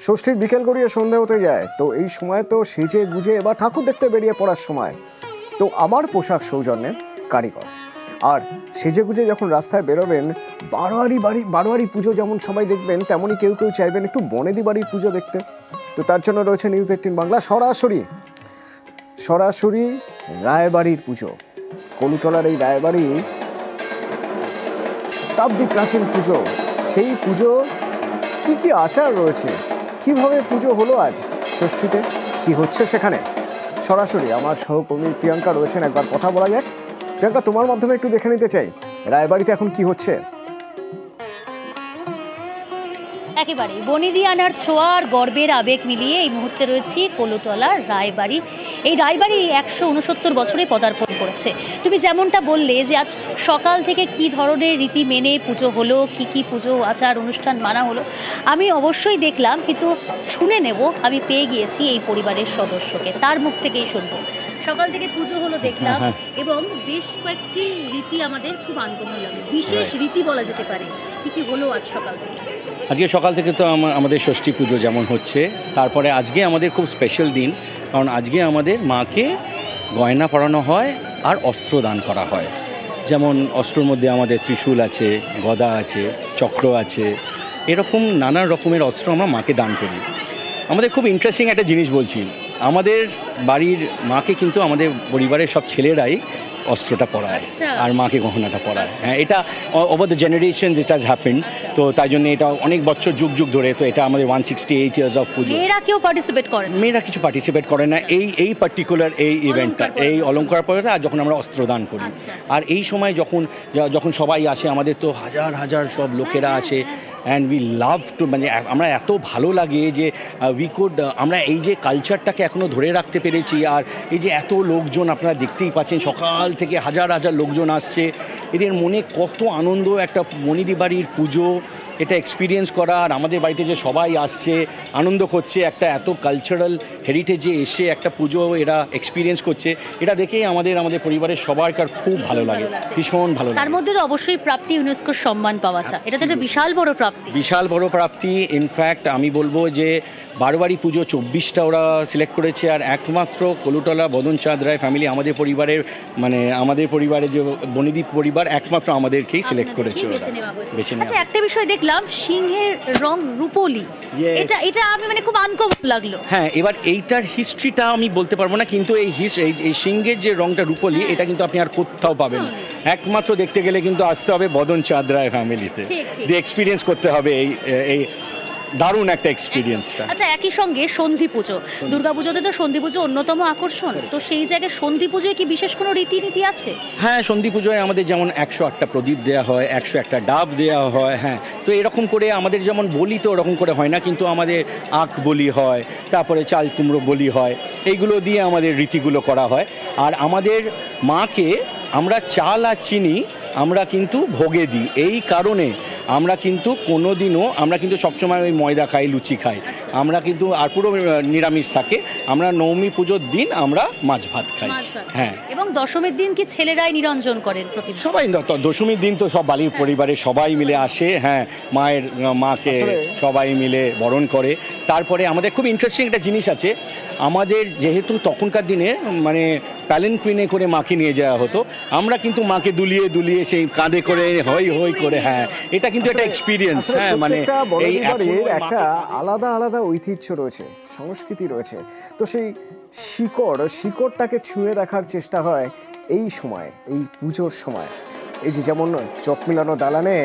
ষষ্ঠীর বিকেল গড়িয়ে সন্ধে হতে যায়। তো এই সময় তো সেজে গুজে এবার ঠাকুর দেখতে বেরিয়ে পড়ার সময়। তো আমার পোশাক সৌজন্যে কারিগর। আর সেজে গুজে যখন রাস্তায় বেরোবেন, বারোয়ারি বাড়ি, বারোয়ারি পুজো যেমন সবাই দেখবেন, তেমনই কেউ কেউ চাইবেন একটু বনেদি বাড়ির পুজো দেখতে। তো তার জন্য রয়েছে নিউজ এইটিন বাংলা সরাসরি সরাসরি রায়বাড়ির পুজো। কলুতলার এই রায়বাড়ি শতাব্দী প্রাচীন পুজো। সেই পুজো কি কি আচার রয়েছে? কীভাবে পুজো হলো আজ ষষ্ঠীতে? কি হচ্ছে সেখানে? সরাসরি আমার সহকর্মী প্রিয়াঙ্কা রয়েছেন, একবার কথা বলা যাক। প্রিয়াঙ্কা, তোমার মাধ্যমে একটু দেখে নিতে চাই। রায়বাড়িতে এখন কি হচ্ছে? একেবারে। বনেদি আনার ছোঁয়া আর গর্বের আবেগ মিলিয়ে এই মুহূর্তে রয়েছি কলুতলা রায়বাড়ি। এই রায়বাড়ি একশো উনসত্তর বছরে পদার্পণ করেছে। তুমি যেমনটা বললে যে আজ সকাল থেকে কি ধরনের রীতি মেনে পুজো হলো, কি কি পুজো, আচার, অনুষ্ঠান মানা হলো, আমি অবশ্যই দেখলাম, কিন্তু শুনে নেব, আমি পেয়ে গিয়েছি এই পরিবারের সদস্যকে। তার মুখ থেকেই শুনব। সকাল থেকে পুজো হলো দেখলাম হ্যাঁ। এবং বেশ কয়েকটি রীতি আমাদের খুব আনকমন লাগে বিশেষ রীতি বলা যেতে পারে। কি কি হলো আজ সকাল থেকে? আজকে সকাল থেকে তো আমা- আমাদের ষষ্ঠী পুজো যেমন হচ্ছে তারপরে আজকে আমাদের খুব স্পেশাল দিন কারণ আজকে আমাদের মাকে গয়না পরানো হয় আর অস্ত্র দান করা হয়। যেমন অস্ত্রর মধ্যে আমাদের ত্রিশূল আছে গদা আছে চক্র আছে এরকম নানা রকমের অস্ত্র আমরা মাকে দান করি। আমাদের খুব ইন্টারেস্টিং একটা জিনিস বলছি। আমাদের বাড়ির মাকে কিন্তু আমাদের পরিবারের সব ছেলেরাই অস্ত্রটা পরায় আচ্ছা। আর মাকে গহনাটা পরায়। হ্যাঁ এটা ওভার দ্য জেনারেশন যেটা হ্যাপেন তো তাই জন্য এটা অনেক বছর যুগ যুগ ধরে তো এটা আমাদের one sixty eight years of Pujo. মেয়েরা কেউ পার্টিসিপেট করে মেয়েরা কিছু পার্টিসিপেট করে না। এই এই পার্টিকুলার এই ইভেন্টটা এই অলঙ্কার পরে আর যখন আমরা অস্ত্রদান করি। আচ্ছা। আর এই সময় যখন যখন সবাই আসে আমাদের তো হাজার হাজার সব লোকেরা হ্যাঁ, আসে। অ্যান্ড উই লাভ টু মানে আমরা এত ভালো লাগে যে উই কুড আমরা এই যে কালচারটাকে এখনও ধরে রাখতে পেরেছি আর এই যে এত লোকজন আপনারা দেখতেই পাচ্ছেন, সকাল থেকে হাজার হাজার লোকজন আসছে। এদের মনে কত আনন্দ, একটা মনিদি বাড়ির পুজো এটা এক্সপিরিয়েন্স করা আর আমাদের বাড়িতে যে সবাই আসছে আনন্দ করছে একটা এত কালচারাল হেরিটেজে এসে একটা পুজো এরা এক্সপিরিয়েন্স করছে এটা দেখেই আমাদের আমাদের পরিবারের সবাইকার খুব ভালো লাগে ভীষণ ভালো তার লাগে। মধ্যে তো অবশ্যই প্রাপ্তি ইউনেস্কোর সম্মান পাওয়াটা এটা তো একটা বিশাল বড় প্রাপ্তি। বিশাল বড় প্রাপ্তি। ইনফ্যাক্ট আমি বলব যে বারোয়ারি পুজো চব্বিশটা ওরা সিলেক্ট করেছে আর একমাত্র কলুটলা বদন চাঁদ রায় ফ্যামিলি আমাদের পরিবারের মানে আমাদের পরিবারের যে বনিদীপ পরিবার একমাত্র আমাদেরকেই সিলেক্ট করেছে ওরা। বেছে আচ্ছা একটা বিষয় দেখলাম সিংহের রং রূপলি। এটা এটা আমি মানে খুব আনকমন লাগল। হ্যাঁ এবার এইটার হিস্ট্রিটা আমি বলতে পারব না কিন্তু এই হিস এই সিংহের যে রংটা রূপলি এটা কিন্তু আপনি আর কোথাও পাবেন না। একমাত্র দেখতে গেলে কিন্তু আসতে হবে বদন চাঁদ রায় ফ্যামিলিতে। দিয়ে এক্সপিরিয়েন্স করতে হবে এই এই দারুণ একটা এক্সপিরিয়েন্স আচ্ছা একই সঙ্গে সন্ধি পুজো। দুর্গা পুজোতে তো সন্ধি পুজো অন্যতম আকর্ষণ। তো সেই জায়গায় সন্ধি পুজোয় কি বিশেষ কোনো রীতিনীতি আছে? হ্যাঁ সন্ধি পুজোয় আমাদের যেমন একশো একটা প্রদীপ দেওয়া হয় একশো একটা ডাব দেওয়া হয় হ্যাঁ। তো এরকম করে আমাদের যেমন বলি তো ওরকম করে হয় না কিন্তু আমাদের আখ বলি হয় তারপরে চাল কুমড়ো বলি হয় এইগুলো দিয়ে আমাদের রীতিগুলো করা হয়। আর আমাদের মাকে আমরা চাল আর চিনি আমরা কিন্তু ভোগে দিই। এই কারণে আমরা কিন্তু কোনো দিনও আমরা কিন্তু সবসময় ওই ময়দা খাই লুচি খাই। আমরা কিন্তু আর পুরো নিরামিষ থাকে। আমরা নবমী পুজোর দিন আমরা মাছ ভাত খাই। হ্যাঁ। এবং দশমীর দিন কি ছেলেরাই নিরঞ্জন করেন সবাই ন- দশমীর দিন তো সব বালির পরিবারে সবাই মিলে আসে হ্যাঁ মায়ের মাকে সবাই মিলে বরণ করে। তারপরে আমাদের খুব ইন্টারেস্টিং একটা জিনিস আছে আমাদের যেহেতু তখনকার দিনে মানে প্যালেন কুইনে করে মাকে নিয়ে যাওয়া হতো আমরা কিন্তু মাকে দুলিয়ে দুলিয়ে সেই কাঁধে করে হই হই করে হ্যাঁ এটা কিন্তু একটা এক্সপিরিয়েন্স হ্যাঁ মানে এই একটা আলাদা আলাদা ঐতিহ্য রয়েছে সংস্কৃতি রয়েছে। তো সেই শিকড় শিকড়টাকে ছুঁয়ে দেখার চেষ্টা হয় এই সময় এই পুজোর সময়। এই যে যেমন চোখ মিলানো দালানে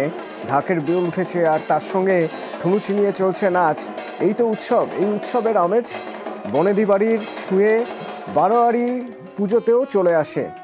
ঢাকের বিউল উঠেছে আর তার সঙ্গে ধনুচি নিয়ে চলছে নাচ এই তো উৎসব এই উৎসবের আমেজ বনেদি বাড়ির ছুঁয়ে বারোয়ারি পুজোতেও চলে আসে।